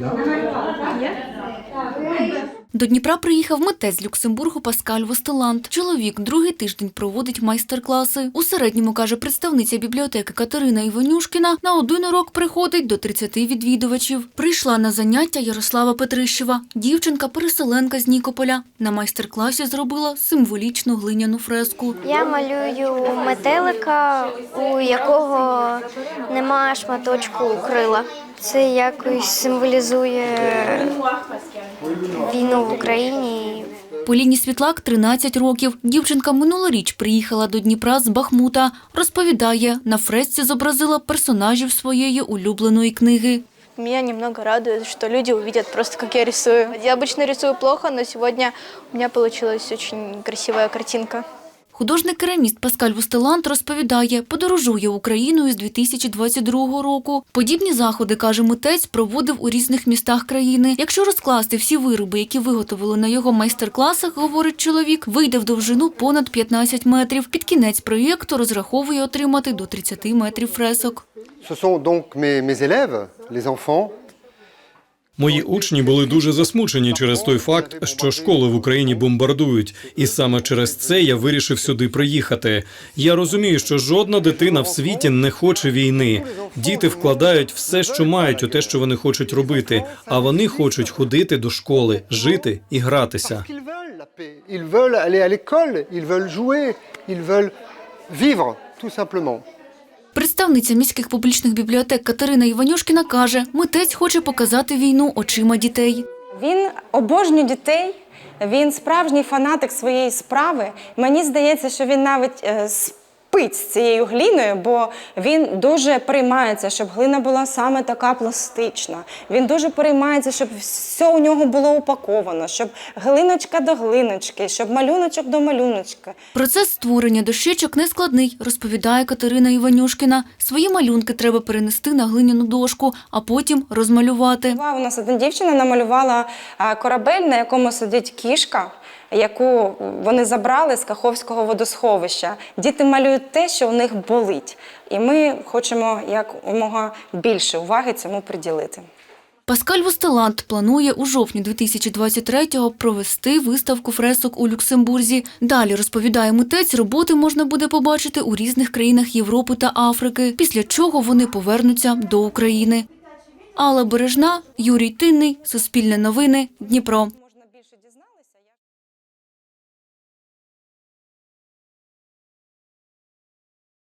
Ja. Ja. ja. До Дніпра приїхав митець Люксембургу Паскаль Востеланд. Чоловік другий тиждень проводить майстер-класи. У середньому, каже представниця бібліотеки Катерина Іванюшкіна, на один урок приходить до 30 відвідувачів. Прийшла на заняття Ярослава Петрищева. Дівчинка-переселенка з Нікополя. На майстер-класі зробила символічну глиняну фреску. Я малюю метелика, у якого немає шматочку крила. Це якось символізує війну в Україні. Поліні Світлак 13 років. Дівчинка минулоріч приїхала до Дніпра з Бахмута. Розповідає, на фресці зобразила персонажів своєї улюбленої книги. Меня немного радует, что люди увидят просто, как я рисую. Я обычно рисую плохо, но сегодня у меня получилась очень красивая картинка. Художник-кераміст Паскаль Вустелант розповідає, подорожує Україною з 2022 року. Подібні заходи, каже митець, проводив у різних містах країни. Якщо розкласти всі вироби, які виготовили на його майстер-класах, говорить чоловік, вийде в довжину понад 15 метрів. Під кінець проєкту розраховує отримати до 30 метрів фресок. Ce sont donc mes, mes élèves, les enfants, Мої учні були дуже засмучені через той факт, що школи в Україні бомбардують, і саме через це я вирішив сюди приїхати. Я розумію, що жодна дитина в світі не хоче війни. Діти вкладають все, що мають, у те, що вони хочуть робити, а вони хочуть ходити до школи, жити і гратися. Ils veulent aller à l'école, ils veulent. Представниця міських публічних бібліотек Катерина Іванюшкіна каже, митець хоче показати війну очима дітей. Він обожнює дітей. Він справжній фанатик своєї справи. Мені здається, що він навіть е, спить з цією гліною, бо він дуже переймається, щоб глина була саме така пластична. Він дуже переймається, щоб все у нього було упаковано, щоб глиночка до глиночки, щоб малюночок до малюночка. Процес створення дощечок нескладний, розповідає Катерина Іванюшкіна. Свої малюнки треба перенести на глиняну дошку, а потім розмалювати. У нас одна дівчина намалювала корабель, на якому сидить кішка, яку вони забрали з Каховського водосховища. Діти малюють те, що у них болить. І ми хочемо якомога більше уваги цьому приділити. Паскаль Востеланд планує у жовтні 2023-го провести виставку фресок у Люксембурзі. Далі, розповідає митець, роботи можна буде побачити у різних країнах Європи та Африки, після чого вони повернуться до України. Алла Бережна, Юрій Тинний, Суспільне новини, Дніпро.